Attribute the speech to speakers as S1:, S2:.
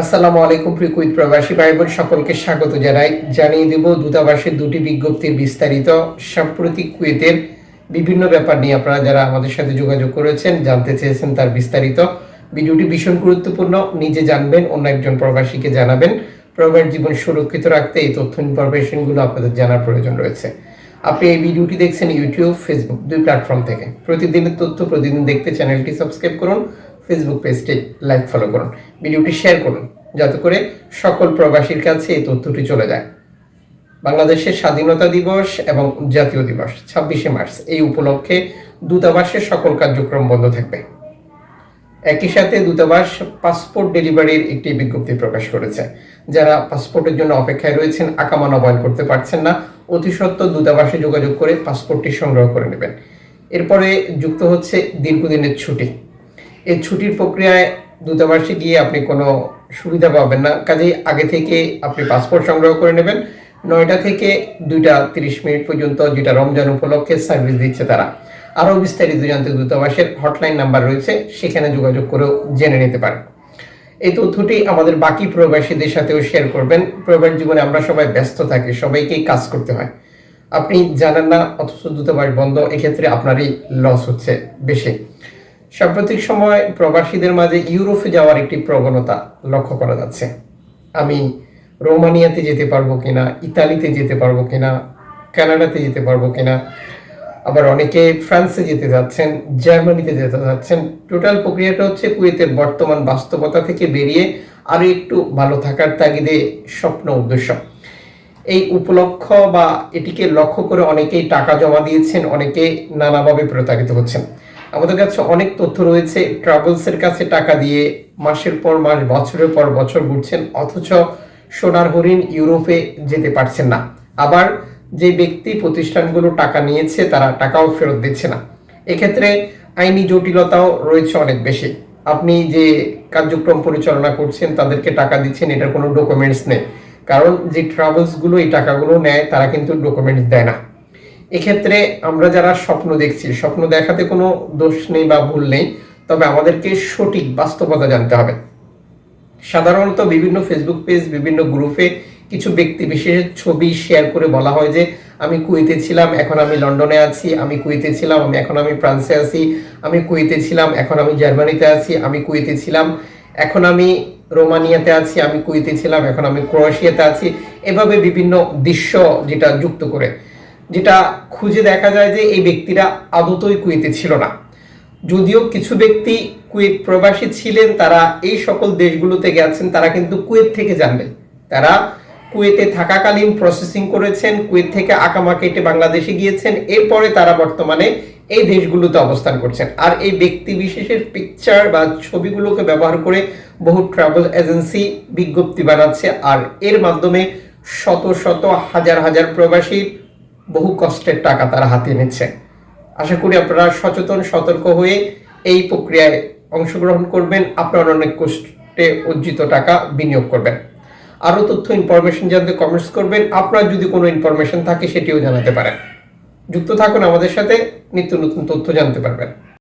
S1: আসসালামু আলাইকুম প্রিয় প্রবাসী ভাই বোন সকলকে স্বাগত জানাই। জানিয়ে দেব, দূতাবাসের দুটি বিজ্ঞপ্তির বিস্তারিত। সাম্প্রতিক কুয়েতের বিভিন্ন ব্যাপার নিয়ে আপনারা যারা আমাদের সাথে যোগাযোগ করেছেন, জানতে চেয়েছেন তার বিস্তারিত। ভিডিওটি ভীষণ গুরুত্বপূর্ণ, নিজে জানবেন, অন্য একজন প্রবাসীকে জানাবেন। প্রবাস জীবন সুরক্ষিত রাখতে এই তথ্য ইনফরমেশনগুলো আপনাদের জানার প্রয়োজন রয়েছে। আপনি এই ভিডিওটি দেখছেন ইউটিউব ফেসবুক দুই প্ল্যাটফর্ম থেকে। প্রতিদিনের তথ্য প্রতিদিন দেখতে চ্যানেলটি সাবস্ক্রাইব করুন। ফেসবুক পেজটি লাইক ফলো করুন। ভিডিওটি শেয়ার করুন, যাতে করে সকল প্রবাসীর কাছে এই তথ্যটি চলে যায়। বাংলাদেশের স্বাধীনতা দিবস এবং জাতীয় দিবস, ছাব্বিশে মার্চ, এই উপলক্ষে দূতাবাসের সকল কার্যক্রম বন্ধ থাকবে। একই সাথে দূতাবাস পাসপোর্ট ডেলিভারির একটি বিজ্ঞপ্তি প্রকাশ করেছে। যারা পাসপোর্টের জন্য অপেক্ষায় রয়েছেন, আকামা নবায়ন করতে পারছেন না, অতি সত্ত্বর দূতাবাসে যোগাযোগ করে পাসপোর্টটি সংগ্রহ করে নেবেন। এরপরে যুক্ত হচ্ছে দীর্ঘদিনের ছুটি। এই ছুটির প্রক্রিয়ায় দূতাবাসে গিয়ে আপনি কোনো সুবিধা পাবেন না। কাজেই আগে থেকে আপনি পাসপোর্ট সংগ্রহ করে নেবেন। নয়টা থেকে দুইটা তিরিশ মিনিট পর্যন্ত যেটা রমজান উপলক্ষে সার্ভিস দিচ্ছে তারা। আরও বিস্তারিত জানতে দূতাবাসের হটলাইন নাম্বার রয়েছে, সেখানে যোগাযোগ করেও জেনে নিতে পারেন। এই তথ্যটি আমাদের বাকি প্রবাসীদের সাথেও শেয়ার করবেন। প্রবাস জীবনে আমরা সবাই ব্যস্ত থাকি, সবাইকেই কাজ করতে হয়। আপনি জানেন না, অথচ দূতাবাস বন্ধ, এক্ষেত্রে আপনারই লস হচ্ছে বেশি। সাম্প্রতিক সময় প্রবাসীদের মাঝে ইউরোপে যাওয়ার একটি প্রবণতা লক্ষ্য করা যাচ্ছে। আমি রোমানিয়াতে যেতে পারব কিনা, ইতালিতে যেতে পারব কিনা, কানাডাতে যেতে পারব কিনা, আবার অনেকে ফ্রান্সে যেতে যাচ্ছেন, জার্মানিতে যেতে যাচ্ছেন। টোটাল প্রক্রিয়াটা হচ্ছে কুয়েতের বর্তমান বাস্তবতা থেকে বেরিয়ে আরও একটু ভালো থাকার তাগিদে স্বপ্ন, উদ্দেশ্য। এই উপলক্ষ বা এটিকে লক্ষ্য করে অনেকেই টাকা জমা দিয়েছেন, অনেকে নানাভাবে প্রতারিত হচ্ছেন। আমাদের কাছে অনেক তথ্য রয়েছে। ট্রাভেলসের কাছে টাকা দিয়ে মাসের পর মাস, বছরের পর বছর ঘুরছেন, অথচ সোনার হরিণ ইউরোপে যেতে পারছেন না। আবার যে ব্যক্তি প্রতিষ্ঠানগুলো টাকা নিয়েছে, তারা টাকাও ফেরত দিচ্ছে না। এক্ষেত্রে আইনি জটিলতাও রয়েছে অনেক বেশি। আপনি যে কার্যক্রম পরিচালনা করছেন, তাদেরকে টাকা দিচ্ছেন, এটার কোনো ডকুমেন্টস নেই। কারণ যে ট্রাভেলসগুলো এই টাকাগুলো নেয়, তারা কিন্তু ডকুমেন্টস দেয় না। এক্ষেত্রে আমরা যারা স্বপ্ন দেখছি, স্বপ্ন দেখাতে কোনো দোষ নেই বা ভুল নেই, তবে আমাদেরকে সঠিক বাস্তবতা জানতে হবে। সাধারণত বিভিন্ন ফেসবুক পেজ বিভিন্ন গ্রুপে কিছু ব্যক্তি বিশেষের ছবি শেয়ার করে বলা হয় যে, আমি কুয়েতে ছিলাম, এখন আমি লন্ডনে আছি, আমি কুয়েতে ছিলাম, আমি এখন আমি ফ্রান্সে আছি, আমি কুয়েতে ছিলাম, এখন আমি জার্মানিতে আছি, আমি কুয়েতে ছিলাম, এখন আমি রোমানিয়াতে আছি, আমি কুয়েতে ছিলাম, এখন আমি ক্রোয়েশিয়াতে আছি। এভাবে বিভিন্ন দৃশ্য যেটা যুক্ত করে। যেটা খুঁজে দেখা যায় যে এই ব্যক্তিরা আদতই কুয়েতে ছিল না। যদিও কিছু ব্যক্তি কুয়েত প্রবাসী ছিলেন, তারা এই সকল দেশগুলোতে গেছেন, তারা কিন্তু কুয়েত থেকে জানবেন তারা কুয়েতে থাকাকালীন প্রসেসিং করেছেন, কুয়েত থেকে আকামা কেটে বাংলাদেশে গিয়েছেন, এরপরে তারা বর্তমানে এই দেশগুলোতে অবস্থান করছেন। আর এই ব্যক্তি বিশেষের পিকচার বা ছবিগুলোকে ব্যবহার করে বহু ট্রাভেল এজেন্সি বিজ্ঞপ্তি বানাচ্ছে, আর এর মাধ্যমে শত শত, হাজার হাজার প্রবাসীর বহু কষ্টের টাকা তারা হাতে নিচ্ছে। আশা করি আপনারা সচেতন, সতর্ক হয়ে এই প্রক্রিয়ায় অংশগ্রহণ করবেন। আপনার অনেক কষ্টে অর্জিত টাকা বিনিয়োগ করবেন। আরও তথ্য ইনফরমেশন জানতে কমেন্টস করবেন। আপনার যদি কোনো ইনফরমেশন থাকে, সেটিও জানাতে পারেন। যুক্ত থাকুন আমাদের সাথে। নিত্য নতুন তথ্য জানতে পারবেন।